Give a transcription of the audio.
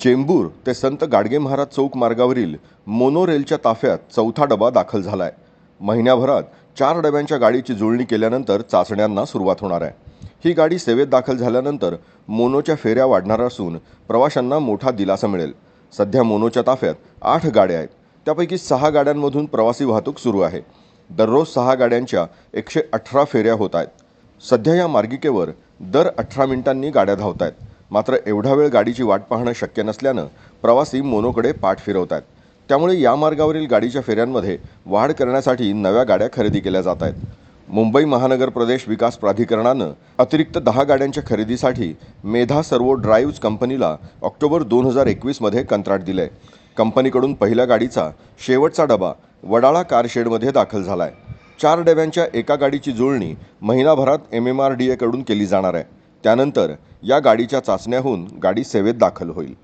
चेंबूर ते संत गाडगे महाराज चौक मार्गावरील मोनोरेलच्या ताफ्यात चौथा डबा दाखल झाला आहे महिन्याभरात चार डब्यांच्या गाडीची जुळणी केल्यानंतर चाचण्यांना सुरुवात होणार आहे. ही गाडी सेवेत दाखल झाल्यानंतर मोनोच्या फेऱ्या वाढणार असून प्रवाशांना मोठा दिलासा मिळेल. सध्या मोनोच्या ताफ्यात आठ गाड्या आहेत. त्यापैकी सहा गाड्यांमधून प्रवासी वाहतूक सुरू आहे. दररोज सहा गाड्यांच्या एकशे अठरा फेऱ्या होत आहेत. सध्या या मार्गिकेवर दर अठरा मिनिटांनी गाड्या धावत आहेत मात्र एवढा वेळ गाडीची वाट पाहणं शक्य नसल्यानं प्रवासी मोनोकडे पाठ फिरवत आहेत त्यामुळे या मार्गावरील गाडीच्या फेऱ्यांमध्ये वाढ करण्यासाठी नव्या गाड्या खरेदी केल्या जात आहेत मुंबई महानगर प्रदेश विकास प्राधिकरणानं अतिरिक्त दहा गाड्यांच्या खरेदीसाठी मेधा सर्वो ड्राईव्ज कंपनीला ऑक्टोबर दोन हजार एकवीसमध्ये कंत्राट दिलं आहे कंपनीकडून पहिल्या गाडीचा शेवटचा डबा वडाळा कारशेडमध्ये दाखल झाला आहे चार डब्यांच्या एका गाडीची जुळणी महिनाभरात एम एम आर डी एकडून केली जाणार आहे. त्यानंतर या गाडीच्या चाचण्या होऊन गाडी सेवेत दाखल होईल.